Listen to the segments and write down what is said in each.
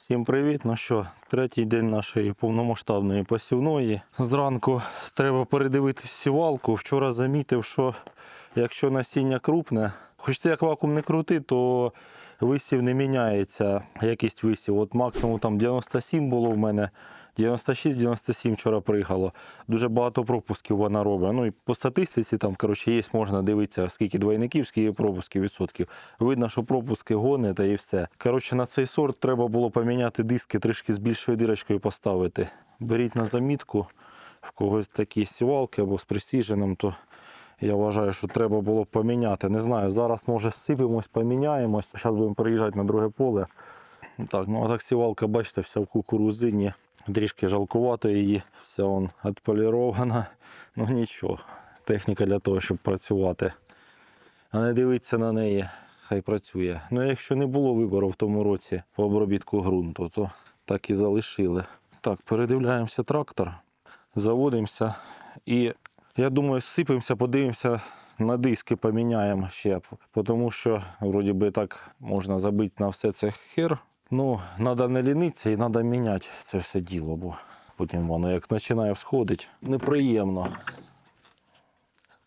Всім привіт! Ну що, третій день нашої повномасштабної посівної. Зранку треба передивитись сівалку. Вчора замітив, що якщо насіння крупне, хоч ти як вакуум не крути, то висів не міняється. Якість висів. От максимум там 97 було в мене. 96-97 вчора приїхало. Дуже багато пропусків вона робить. Ну і по статистиці там коротше, є, можна дивитися, скільки двойників, скільки пропусків відсотків. Видно, що пропуски гони та і все. Коротше, на цей сорт треба було поміняти диски трішки з більшою дирочкою поставити. Беріть на замітку в когось такі сівалки або з пресіженом, то я вважаю, що треба було поміняти. Не знаю, зараз може сипемось, поміняємось. Зараз будемо переїжджати на друге поле. Так, ну а так сівалка, бачите, вся в кукурузині. Трішки жалкувато її, вся он відполірована. Ну нічого, техніка для того, щоб працювати. А не дивитися на неї, хай працює. Ну, якщо не було вибору в тому році по обробітку ґрунту, то так і залишили. Так, передивляємося трактор, заводимося і я думаю, сипемося, подивимося на диски, поміняємо ще. Тому що, вроді би, так можна забити на все це хер. Ну, треба не лінитися і треба міняти це все діло, бо потім воно як починає всходити, неприємно.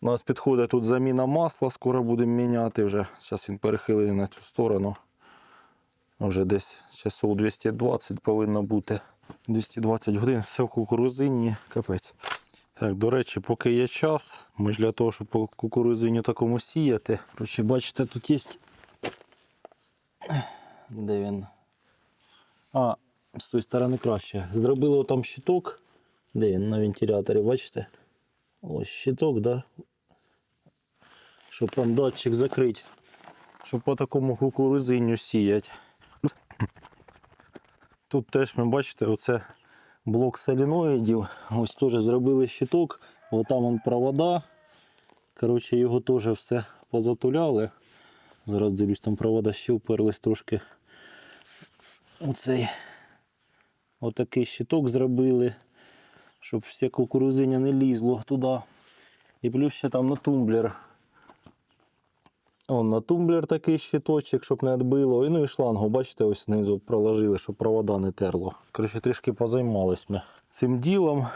У нас підходить тут заміна масла, скоро будемо міняти вже. Зараз він перехилений на цю сторону. Вже десь часов 220 повинно бути. 220 годин, все в кукурузині, капець. Так, до речі, поки є час, ми ж для того, щоб по кукурузині такому сіяти. Бачите, тут є. Де він? А, з тої сторони краще. Зробили там щиток. Де він на вентиляторі, бачите? Ось щиток, да? Щоб там датчик закрити. Щоб по такому кукурузиню сіяти. Тут теж ми бачите, оце блок соліноїдів. Ось теж зробили щиток. Ось там вон провода. Коротше, його теж все позатуляли. Зараз дивлюсь, там провода ще вперлись трошки. Оцей отакий щиток зробили, щоб все кукурузиня не лізло туди. І плюс ще там на тумблер. Он на тумблер такий щиточок, щоб не відбило. І ну і шлангу, бачите, ось знизу проложили, щоб провода не терло. Коротше, трішки позаймались ми цим ділом.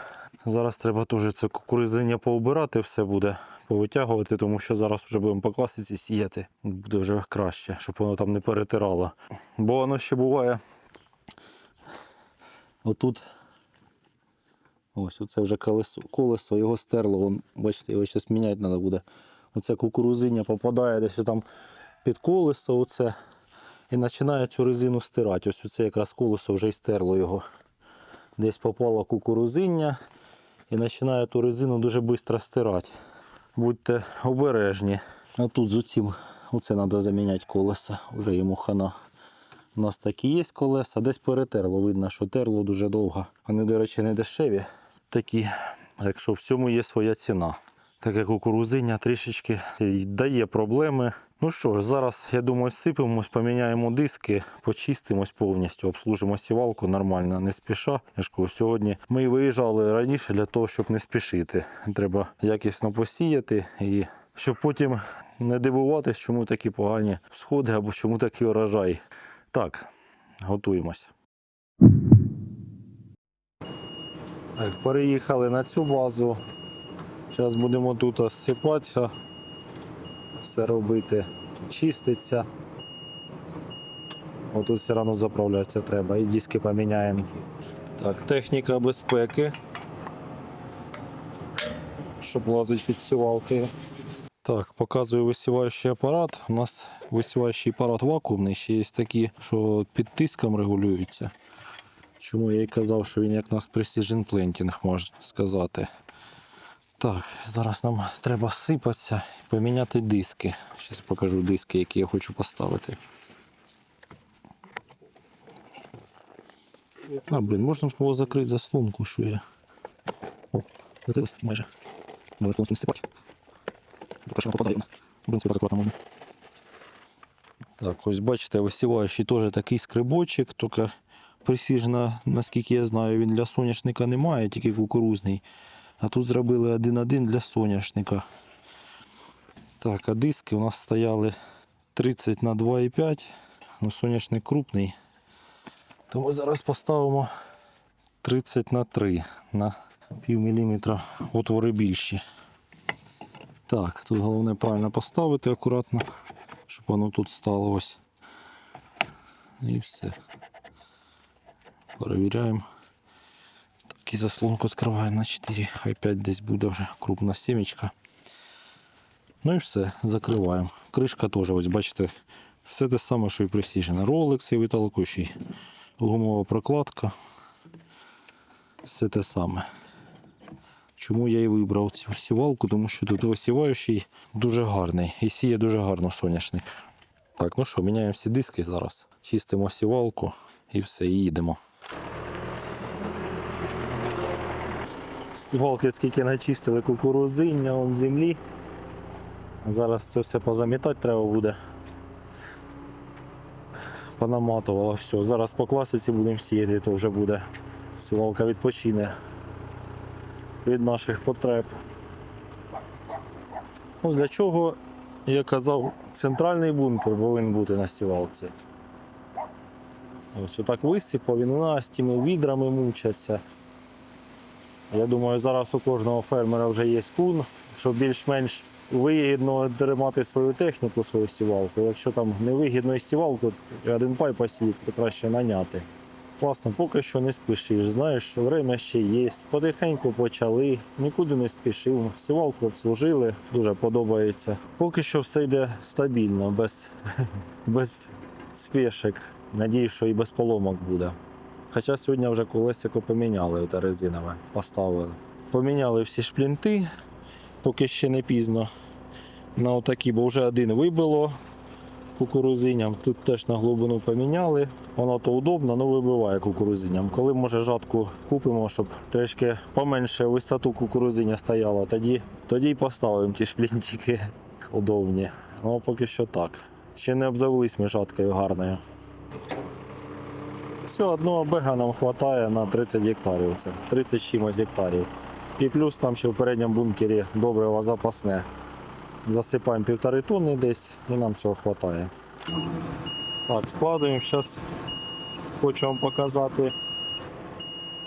Зараз треба теж це кукурузиння поубирати, все буде повитягувати, тому що зараз вже будемо по класиці сіяти. Буде вже краще, щоб воно там не перетирало. Бо воно ще буває. Отут. Ось оце вже колесо, колесо його стерло. Вон, бачите, його зараз міняти треба буде. Оце кукурузиння попадає десь там під колесо оце, і починає цю резину стирати. Ось оце якраз колесо вже й стерло його. Десь попало кукурузиння і починає ту резину дуже швидко стирати. Будьте обережні. А тут з оцім оце треба заміняти колеса, вже йому хана. У нас такі є колеса, десь перетерло. Видно, що терло дуже довго. Вони, до речі, не дешеві. Такі, якщо всьому є своя ціна. Таке кукурузиння трішечки дає проблеми. Ну що ж, зараз, я думаю, сипемось, поміняємо диски, почистимось повністю, обслужимо сівалку нормально, не спіша. Я ж кажу, сьогодні ми виїжджали раніше для того, щоб не спішити. Треба якісно посіяти і щоб потім не дивуватись, чому такі погані сходи або чому такий урожай. Так, готуємось. Так, переїхали на цю базу. Зараз будемо тут осипатися, все робити, чиститься. Отут все одно заправлятися треба і диски поміняємо. Так, техніка безпеки. Щоб лазити під сівалкою. Так, показую висіваючий апарат. У нас висіваючий апарат вакуумний, ще є такі, що під тиском регулюються. Чому я і казав, що він як у нас Precision Planting, можна сказати. Так, зараз нам треба сипатися і поміняти диски. Зараз покажу диски, які я хочу поставити. А, блін, можна ж було закрити заслонку, що я. О, закрилась майже. Може не сипати. Поки що попадає. В принципі, так акуратно можна. Так, ось бачите, висіваючий теж такий скрибочок, тільки присіжна, наскільки я знаю, він для соняшника немає, тільки кукурузний. А тут зробили один-один для соняшника. Так, а диски у нас стояли 30 на 2,5. Ну, соняшник крупний. То ми зараз поставимо 30 на 3 на пів міліметра отвори більші. Так, тут головне правильно поставити акуратно, щоб воно тут стало ось. І все. Перевіряємо. Так, і заслонку відкриваємо на 4. Хай 5 десь буде вже крупна сімечка. Ну і все, закриваємо. Кришка теж, ось бачите, все те саме, що і Precision. Rolex і виталкущий. Гумова прокладка. Все те саме. Чому я і вибрав цю сівалку? Тому що тут осіваючий дуже гарний і сіє дуже гарно соняшник. Так, ну що, міняємо всі диски зараз. Чистимо сівалку і все, і їдемо. Сівалки скільки начистили кукурузиння, вон землі. Зараз це все позамітати треба буде. Понаматувало все. Зараз по класиці будемо сіяти, то вже буде. Сівалка відпочине від наших потреб. Ну, для чого, я казав, центральний бункер повинен бути на сівалці. Ось отак висипав, він у нас тими відрами мучаться. Я думаю, зараз у кожного фермера вже є кун, щоб більш-менш вигідно тримати свою техніку, свою сівалку. Якщо там невигідно і сівалку, один пай посіяти, то краще наняти. Класно, поки що не спішиш. Знаєш, що время ще є. Потихеньку почали, нікуди не спішив. Сівалку обслужили, дуже подобається. Поки що все йде стабільно, без, без спешок. Надіюсь, що і без поломок буде. Хоча сьогодні вже колесико поміняли, оте резинове поставили. Поміняли всі шплінти, поки ще не пізно. На отакі, бо вже один вибило кукурузиням. Тут теж на глибину поміняли. Воно то удобно, але вибиває кукурузиням. Коли може жатку купимо, щоб трішки поменше висоту кукурузиня стояла, тоді, тоді й поставимо ті шплінтики удобні. Ну, поки що так. Ще не обзавелись ми жаткою гарною. Все, одного бега нам вистачає на 30 гектарів. Це 30 чимось гектарів. І плюс там ще в передньому бункері добриво запасне. Засипаємо півтори тонни десь і нам цього вистачає. Так, складуємо. Зараз хочу вам показати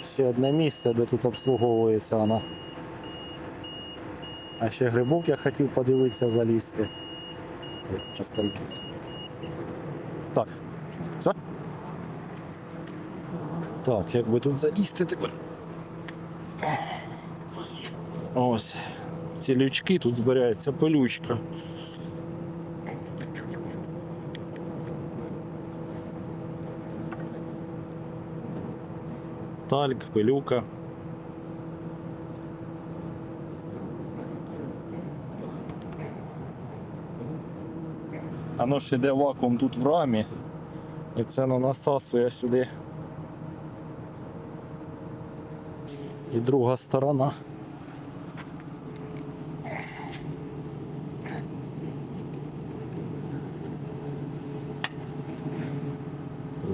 ще одне місце, де тут обслуговується вона. А ще грибок я хотів подивитися, залізти. Скользну. Так, все? Так, як би тут залізти тепер. Ось. Ці лючки тут збирається пилючка. Тальк, пилюка. Воно ж іде вакуум тут в рамі. І це на насасує сюди. І друга сторона.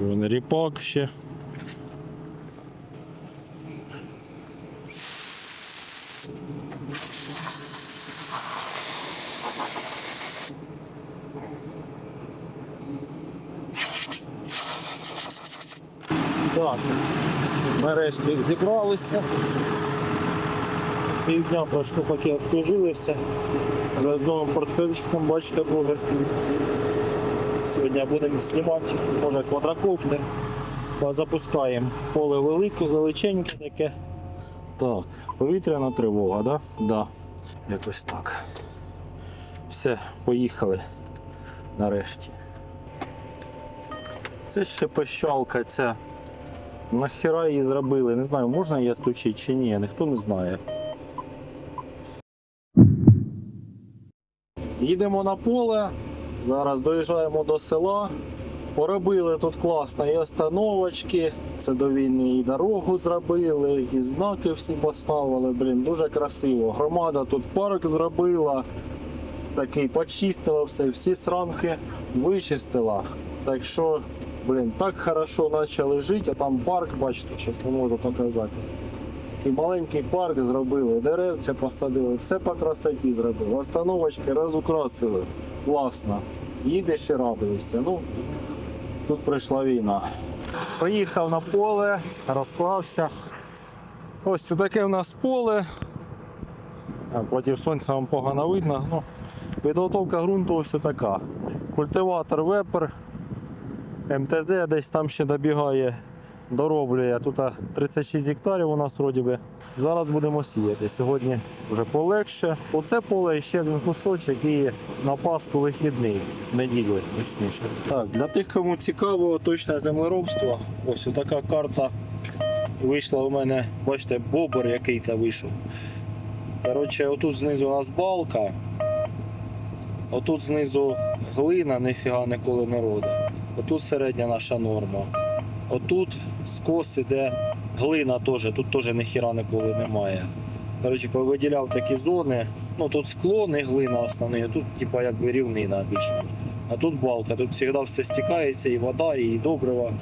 Вон ріпак ще. Так, нарешті зібралися. Півдня пройшло, поки обслужили все. Вже з новим портфельчиком, бачите, прогресний. Сьогодні будемо знімати, може квадрокоптер. Запускаємо поле велике, величеньке таке. Так, повітряна тривога, да? Да. Якось так. Все, поїхали нарешті. Це ще пищалка ця. Нахіра її зробили? Не знаю, можна її відключити чи ні, ніхто не знає. Їдемо на поле, зараз доїжджаємо до села. Поробили тут класно і остановочки, це до війни і дорогу зробили, і знаки всі поставили. Блін, дуже красиво. Громада тут парк зробила, такий почистила все, всі сранки вичистила. Так що, блін, так хорошо почали жити, а там парк, бачите, зараз не можу показати. І маленький парк зробили, деревця посадили, все по красоті зробили. Остановочки розукрасили. Класно. Їдеш і радуєшся. Ну, тут прийшла війна. Приїхав на поле, розклався. Ось таке в нас поле. Потім сонця вам погано видно. Ну, підготовка ґрунту ось така. Культиватор вепер. МТЗ десь там ще добігає, дороблює. Тут 36 гектарів у нас вроді би. Зараз будемо сіяти. Сьогодні вже полегше. Оце поле ще один кусочок і на Пасху вихідний, неділю точніше. Так, для тих, кому цікаво точне землеробство, ось така карта вийшла у мене, бачите, бобер який то вийшов. Коротше, отут знизу у нас балка, отут знизу глина, ніфіга ніколи не родить. Отут середня наша норма. Отут скос іде глина теж, тут теж ніхіра ніколи немає. Коротше, повиділяв такі зони. Ну тут склон і глина основний, а тут типа якби рівнина більш. А тут балка, тут завжди все стікається, і вода, і добрива,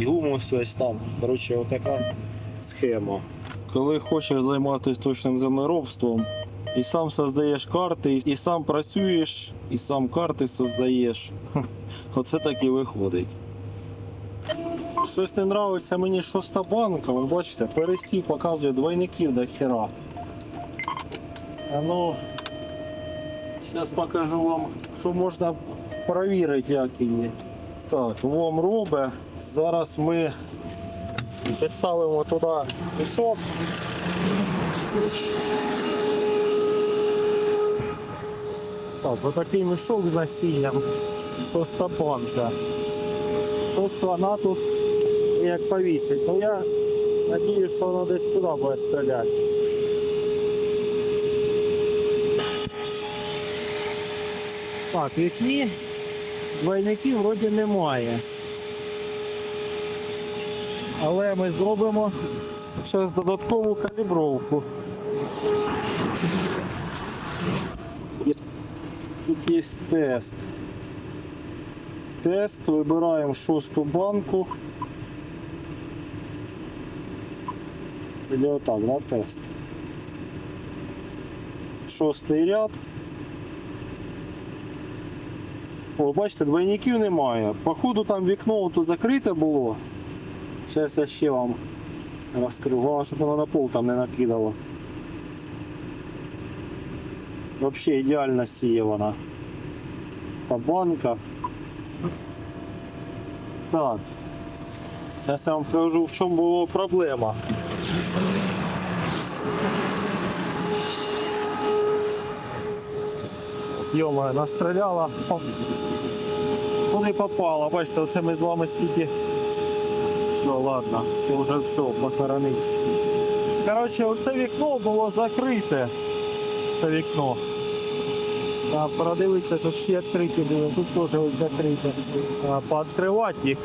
і гумус ось там. Коротше, отака схема. Коли хочеш займатися точним землеробством, і сам создаєш карти, і сам працюєш, і сам карти создаєш. Оце так і виходить. Щось не нравиться мені шоста банка, ви бачите, пересів показує двойників до хера. А ну, зараз покажу вам, що можна перевірити, як її. Так, ВОМ робить. Зараз ми підставимо туди мішок. Так, отакий мішок з насінням. Шоста банка. Ось вона тут як повісить. Ну я надіюсь, що вона десь сюди буде стріляти. Так, вікні двойників вроді немає. Але ми зробимо зараз додаткову калібровку. Тут є тест. Тест, вибираємо шосту банку. Или отак, на тест. Шостий ряд. О, бачите, двойників немає. Походу там вікно тут закрите було. Зараз я ще вам розкажу. Головне, щоб воно на пол там не накидало. Взагалі ідеально сіє вона. Та банка. Так. Зараз я вам покажу, в чому була проблема. Йома, настріляла. Куди попала? Бачите, оце ми з вами скільки. Все, ладно, ти вже все, похоронить. Коротше, оце вікно було закрите. Це вікно. А, продивитися, щоб всі відкриті були. Тут теж закрите. А, Пооткривати їх.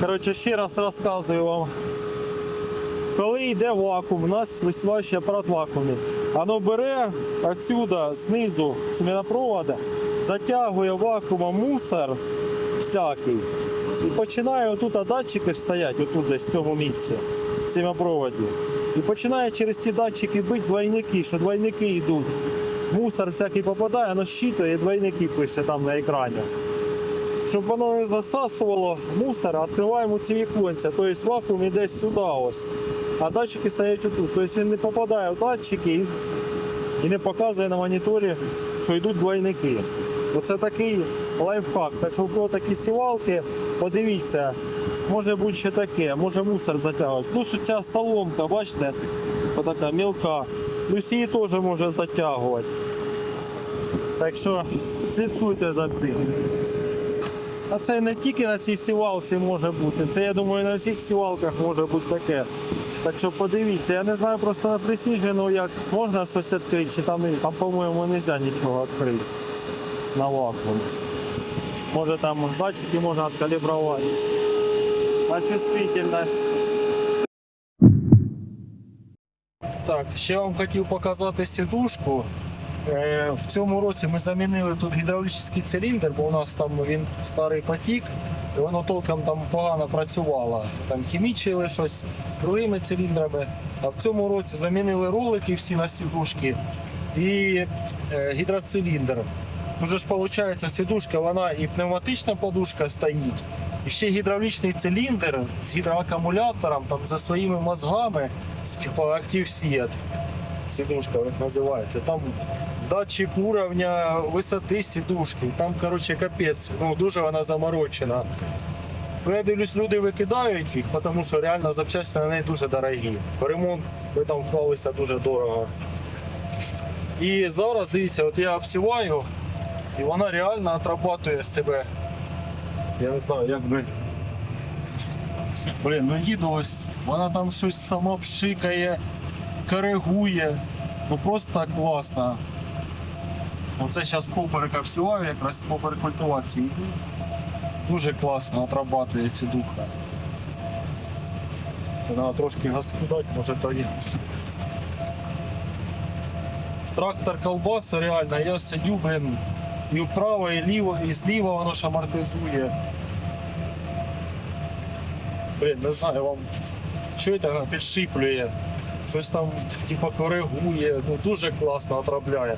Коротше, ще раз розказую вам. Коли йде вакуум, у нас висіваючий апарат вакуумний. Воно бере отсюда, знизу семенопровода, затягує вакуумом мусор всякий. І починає отут а датчики стоять, отут десь в цьому місці, в семяпроводі. І починає через ті датчики бити двойники, що двойники йдуть. Мусор всякий попадає, воно щитує і двойники пише там на екрані. Щоб воно не засасувало мусор, відкриваємо ці віконця. Тобто вакуум іде сюди ось. А датчики стоять отут. Тобто він не попадає в датчики і, не показує на моніторі, що йдуть двойники. Оце такий лайфхак. Так що кого такі сівалки, подивіться, може бути ще таке, може мусор затягувати. Плюс оця соломка, бачите, отака мілка. Плюс її теж може затягувати. Так що слідкуйте за цим. А це не тільки на цій сівалці може бути, це я думаю на всіх сівалках може бути таке. Так що подивіться, я не знаю просто на присіжену, як можна щось відкрити, чи там, там по-моєму, не можна нічого відкрити на вакуум. Може там датчики можна відкалібрувати. На чувствительність. Так, ще вам хотів показати сідушку. Е, В цьому році ми замінили тут гідравлічний циліндр, бо у нас там він старий потік, і воно толком там погано працювало. Там хімічили щось з другими циліндрами. А в цьому році замінили ролики всі на сідушки і е, гідроциліндр. Уже ж виходить, сідушка, вона і пневматична подушка стоїть, і ще гідравлічний циліндр з гідроакумулятором, там за своїми мозгами, типу Active Seat. Сідушка як називається. Там датчик уровня висоти сідушки. Там, коротше, капець. Ну, дуже вона заморочена. Ну, я дивлюсь, люди викидають їх, тому що реально запчасти на неї дуже дорогі. Ремонт ми там вклалися дуже дорого. І зараз дивіться, от я обсіваю, і вона реально отрабатує себе. Я не знаю, як би. Блін, ну їду ось, вона там щось сама пшикає, коригує. Ну просто класно. Оце зараз поперек обсіваю, якраз поперек культивації. Дуже класно отрабатує ці духа. Це треба трошки газку дати, може тоді. Трактор колбаса реально, я сидю, блин, і вправо, і ліво, і зліва воно ж амортизує. Блін, не знаю, вам чуєте, вона підшиплює, щось там типу коригує, ну дуже класно отробляє.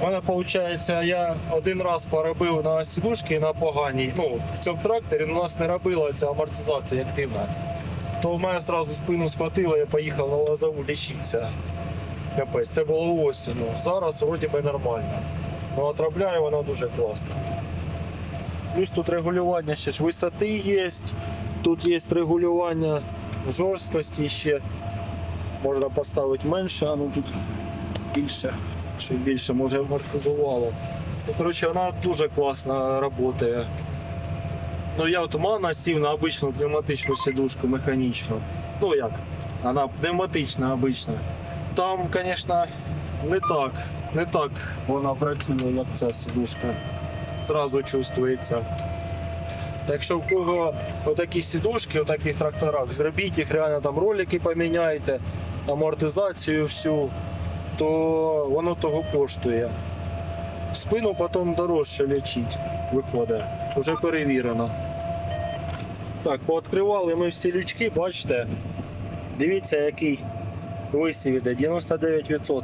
У мене виходить, я один раз поробив на сідушки на поганій. Ну, в цьому тракторі у нас не робила ця амортизація активна. То в мене одразу спину схватило, я поїхав на лозову лічитися. Капець, це було осінню. Зараз вроді би нормально. Ну, отробляє вона дуже класно. Плюс тут регулювання ще ж висоти є, тут є регулювання жорсткості ще. Можна поставити менше, а ну тут більше, щоб більше може амортизувало. Ну, коротше, вона дуже класно працює. Ну я от мана сів на обичну пневматичну сідушку механічну. Ну як? Вона пневматична обична. Там, звісно, не так. Не так вона працює, як ця сідушка. Зразу чувствується. Так що в кого отакі сідушки, в таких тракторах, зробіть їх реально там ролики поміняйте, амортизацію всю, то воно того коштує. Спину потім дорожче лічить, виходить. Уже перевірено. Так, пооткривали ми всі лючки, бачите. Дивіться, який висів іде 99%.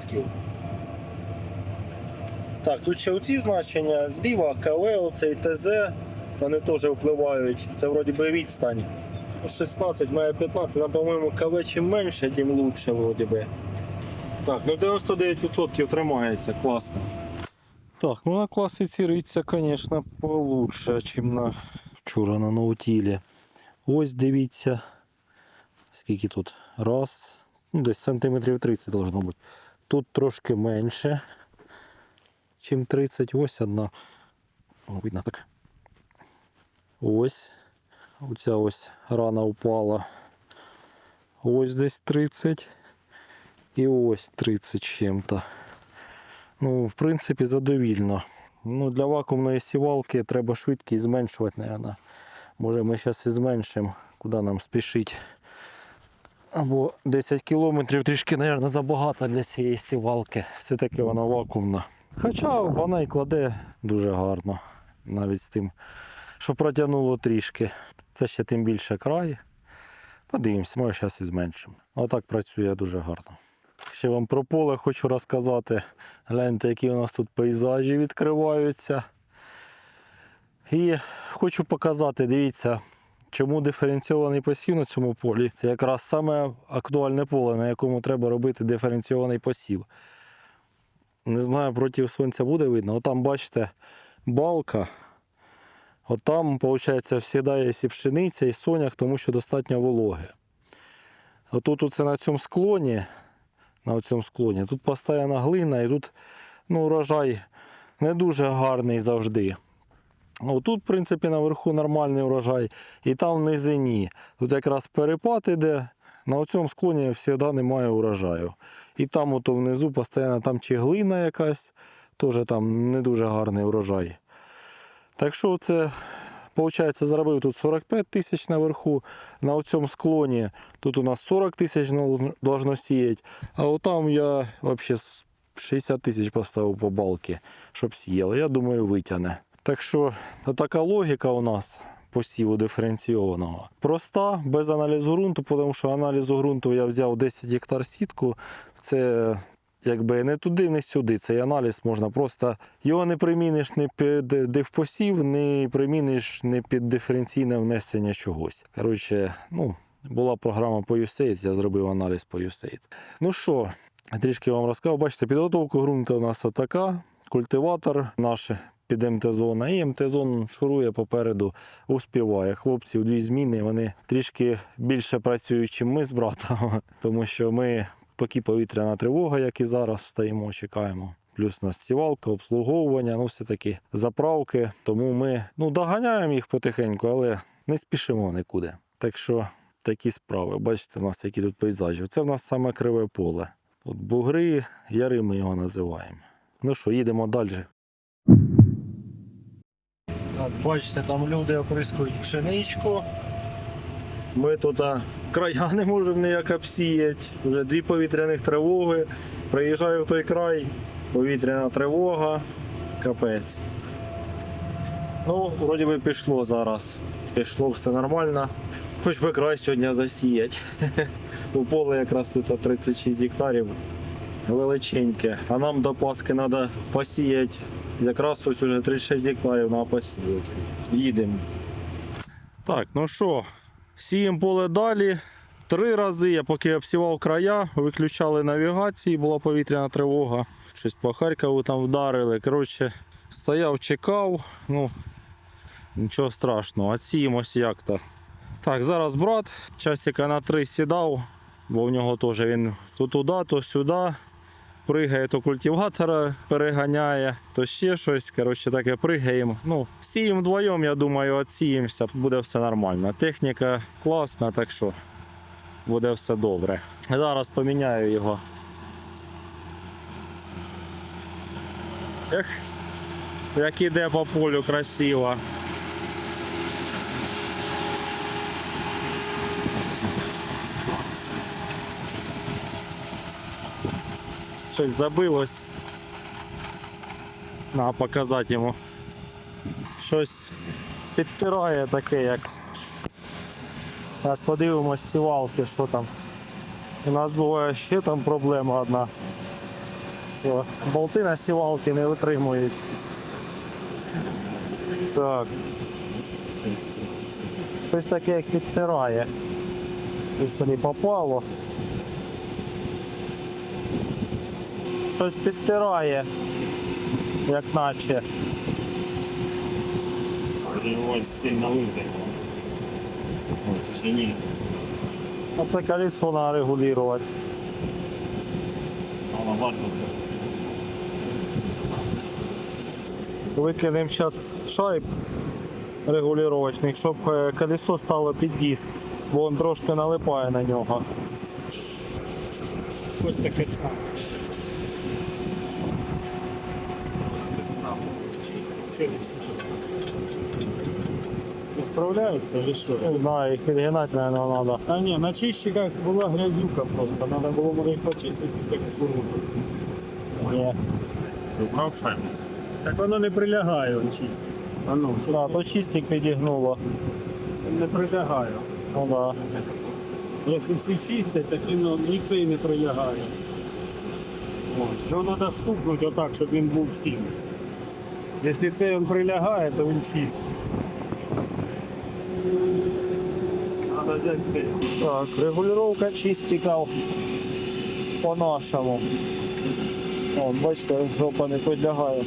Так, тут ще оці значення зліва, КВ, оцей ТЗ, вони теж впливають. Це вроді би відстань. Ну, 16 має 15, нам, по-моєму, КВ чим менше, тим лучше вроді би. Так, ну 99% тримається, класно. Так, ну на класиці риться, звісно, получше, ніж на вчора на ноутілі. Ось дивіться, скільки тут? Раз, ну, десь сантиметрів 30 должно бути. Тут трошки менше, ніж 30. Ось одна. О, видно так. Ось. Оця ось рана упала. Ось десь 30. І ось 30 чим-то. Ну, в принципі, задовільно. Ну, для вакуумної сівалки треба швидкість зменшувати, мабуть. Може ми зараз і зменшимо, куди нам спішить. Або 10 кілометрів трішки, мабуть, забагато для цієї сівалки. Все-таки вона вакуумна. Хоча вона і кладе дуже гарно. Навіть з тим, що протягнуло трішки. Це ще тим більше край. Подивимось, може зараз і зменшимо. Отак працює дуже гарно. Ще вам про поле хочу розказати. Гляньте, які у нас тут пейзажі відкриваються. І хочу показати, дивіться, чому диференційований посів на цьому полі. Це якраз саме актуальне поле, на якому треба робити диференційований посів. Не знаю, проти сонця буде видно. Отам, бачите, балка. Отам, виходить, всідає і пшениця, і сонях, тому що достатньо вологи. Отут оце на цьому склоні, на цьому склоні, тут постійна глина і тут ну, урожай не дуже гарний завжди. Отут, в принципі, наверху нормальний урожай, і там в низині. Тут якраз перепад іде, на цьому склоні завжди немає урожаю. І там ото внизу постійно там чи глина якась, теж там не дуже гарний урожай. Так що це, виходить, заробив тут 45 тисяч наверху, на цьому склоні тут у нас 40 тисяч должно сіяти, а отам я взагалі 60 тисяч поставив по балки, щоб сіяли. Я думаю, витягне. Так що така логіка у нас посіву диференційованого. Проста, без аналізу ґрунту, тому що аналізу ґрунту я взяв 10 гектар сітку. Це якби не туди, не сюди. Цей аналіз можна просто його не приміниш ні під дивпосів, не приміниш ні під диференційне внесення чогось. Коротше, ну, була програма по USAID, я зробив аналіз по USAID. Ну що, трішки вам розказав. Бачите, підготовка ґрунту у нас така. Культиватор наш під МТ-зона. І МТ-зон шурує попереду, успіває. Хлопці в дві зміни, вони трішки більше працюють, ніж ми з братом, тому що ми поки повітряна тривога, як і зараз, стоїмо, чекаємо. Плюс у нас сівалка, обслуговування, ну все-таки заправки. Тому ми ну, доганяємо їх потихеньку, але не спішимо нікуди. Так що такі справи. Бачите, у нас які тут пейзажі. Це в нас саме криве поле. От бугри, яри ми його називаємо. Ну що, їдемо далі. Так, бачите, там люди оприскують пшеничку. Ми тут края не можемо ніяк обсіяти. Вже дві повітряних тривоги. Приїжджаю в той край, повітряна тривога, капець. Ну, вроді би пішло зараз. Пішло все нормально. Хоч би край сьогодні засіяти. У поле якраз тут 36 гектарів величеньке. А нам до Паски треба посіяти. Якраз ось уже 36 гектарів треба посіяти. Їдемо. Так, ну що, сіємо поле далі. Три рази я поки обсівав края, виключали навігації, була повітряна тривога. Щось по Харкову там вдарили. Коротше, стояв, чекав. Ну, нічого страшного, отсіємось як то. Так, зараз брат часика на три сідав, бо в нього теж він то туди, то сюди. Пригає, то культиватора переганяє, то ще щось. Коротше, таке пригаємо. Ну, сіємо вдвоєм, я думаю, відсіємося, буде все нормально. Техніка класна, так що буде все добре. Зараз поміняю його. Ех, як іде по полю красиво. Щось забилось. Треба показати йому. Щось підтирає таке, як. Зараз подивимось сівалки, що там. У нас буває ще там проблема одна. Що болти на сівалки не витримують. Так. Щось таке як підтирає. Ось не попало. Щось підтирає, як наче. Ось сильно вийде. Чи? А це колесо треба регулювати. Викинемо зараз шайб регулювачних, щоб е, колесо стало під диск, бо він трошки налипає на нього. Ось таке саме. Справляются или что? Не знаю, їх підгинати, мабуть, треба. А не, на чистчиках была грязюка просто. Надо было может, их почистить без таких куруток. Ні. Вибрав шайбу. Так воно не прилягає, он чистить. А ну, що А, то чистик підігнуло. не прилягає. Ну да. Якщо всі чистять, так він ну, і не прилягає. От. Його треба стукнути отак, щоб він був всім. Якщо цей він прилягає, то він чистий. Цей. Так, регулювання чистиків по-нашому. О, бачите, жопа не підлягає.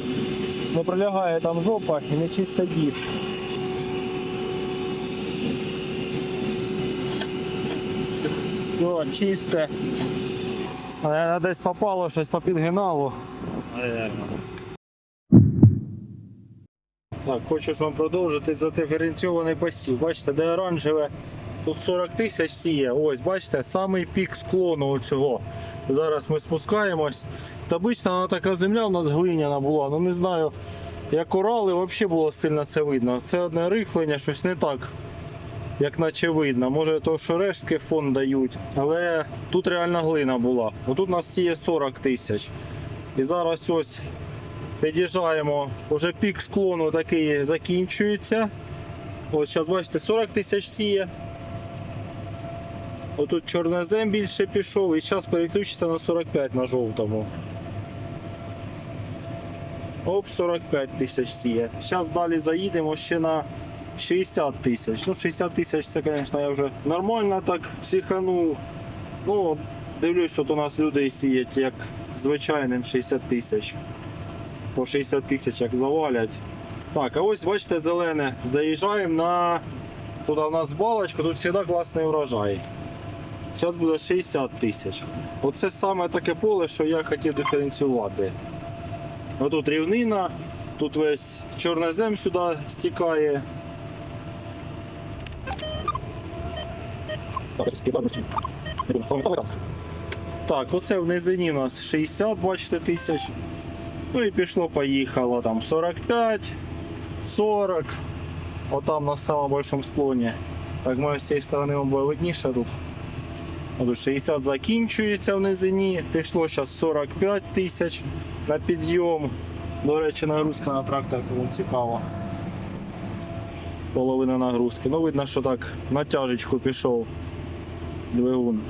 Не прилягає там жопа і не чисто диск. Все, чисте. Наверно, десь попало щось по підгиналу. Так, хочу ж вам продовжити задиференційований посів. Бачите, де оранжеве, тут 40 тисяч сіє. Ось, бачите, самий пік склону цього. Зараз ми спускаємось. Таблична вона така земля у нас глиняна була. Ну не знаю, як орали, взагалі було сильно це видно. Це одне рихлення, щось не так. Як наче видно. Може то, що рештки фон дають. Але тут реальна глина була. Отут у нас сіє 40 тисяч. І зараз ось Під'їжджаємо, вже пік склону такий закінчується. Ось зараз бачите, 40 тисяч сіє. Отут чорнозем більше пішов і зараз переключиться на 45 на жовтому. Оп, 45 тисяч сіє. Зараз далі заїдемо ще на 60 тисяч. Ну, 60 тисяч це, звісно, я вже нормально так психанув. Ну, дивлюсь, от у нас люди сіять як звичайним 60 тисяч. По 60 тисяч як завалять. Так, а ось бачите, зелене. Заїжджаємо на. Тут у нас балочка, тут завжди класний урожай. Зараз буде 60 тисяч. Оце саме таке поле, що я хотів диференціювати. Отут рівнина, тут весь чорнозем сюди стікає. Так, оце в низині у нас 60, бачите, тисяч. Ну і пішло, поїхало там 45, 40. Отам на самому большому склоні. Так, може з цієї сторони вам буде видніше тут. Тут 60 закінчується в низині. Пішло зараз 45 тисяч на підйом. До речі, нагрузка на трактор кому цікаво. Половина нагрузки. Ну, видно, що так натяжечку пішов двигун.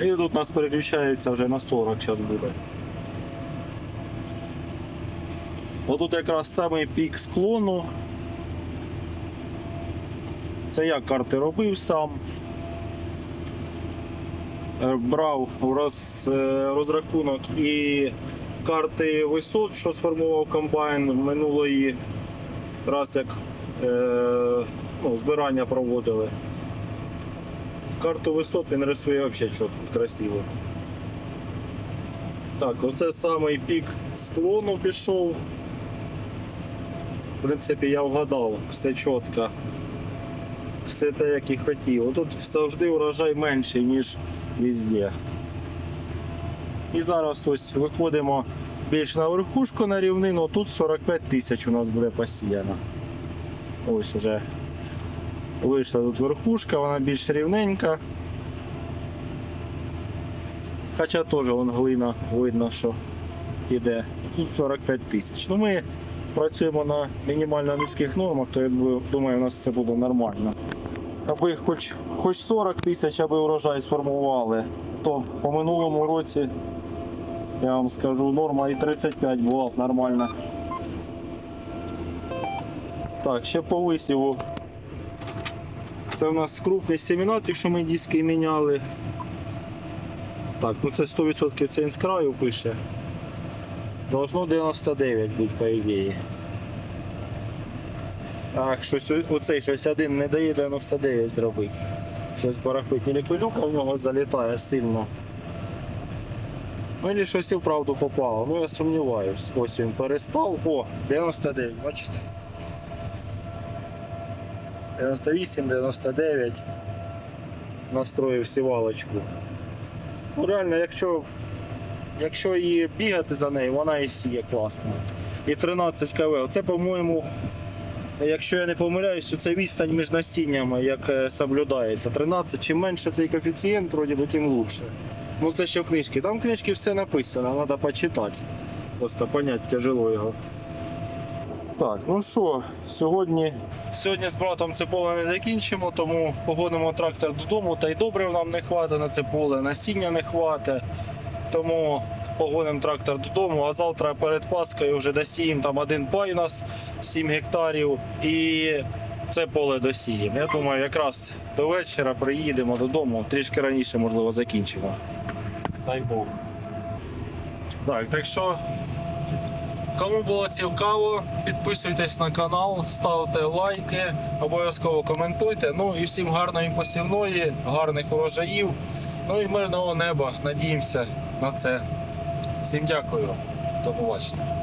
І тут у нас переключається вже на 40 зараз буде. Отут якраз самий пік склону. Це я карти робив сам. Е, Брав роз, е, розрахунок і карти висот, що сформував комбайн минулої раз, як е, ну, збирання проводили. Карту висот він рисує взагалі чітко, красиво. Так, оце самий пік склону пішов. В принципі, я вгадав, все чітко. Все те, як і хотів. Тут завжди урожай менший, ніж везде. І зараз ось виходимо більш на верхушку на рівнину, тут 45 тисяч у нас буде посіяно. Ось уже вийшла тут верхушка, вона більш рівненька. Хоча теж вон глина видно, що йде. Тут 45 тисяч. Ну ми працюємо на мінімально низьких нормах, то я думаю, у нас це буде нормально. Аби хоч, хоч 40 тисяч, аби урожай сформували, то по минулому році, я вам скажу, норма і 35 була б нормальна. Так, ще по висіву. Це у нас крупний семінат, якщо ми диски міняли. Так, ну це 100% це з краю пише. Должно 99 бути, по ідеї. Ах, щось оцей щось один не дає 99 зробити. Щось барахлить. Или пилюка в нього залітає сильно. Ну і щось і вправду попало. Ну я сумніваюсь. Ось він перестав. О, 99, бачите? 98, 99. Настроїв сівалочку. Ну реально, якщо, якщо її бігати за нею, вона і сіє класно. І 13 кВ. Оце, по-моєму, якщо я не помиляюсь, це відстань між настіннями, як е, соблюдається. 13, чим менше цей коефіцієнт, вроді би, тим лучше. Ну це ще в книжці. Там в книжці все написано, треба почитати. Просто понять тяжело його. Так, ну що, сьогодні, сьогодні з братом це поле не закінчимо, тому погодимо трактор додому, та й добрив нам не хватить на це поле, насіння не хватить. Тому погонимо трактор додому, а завтра перед Паскою вже досіємо там один пай у нас 7 гектарів і це поле досіємо. Я думаю, якраз до вечора приїдемо додому, трішки раніше, можливо, закінчимо. Дай Бог. Так, так що Кому було цікаво, підписуйтесь на канал, ставте лайки, обов'язково коментуйте. Ну і всім гарної посівної, гарних урожаїв. Ну і мирного неба. Надіємося на це. Всім дякую. До побачення.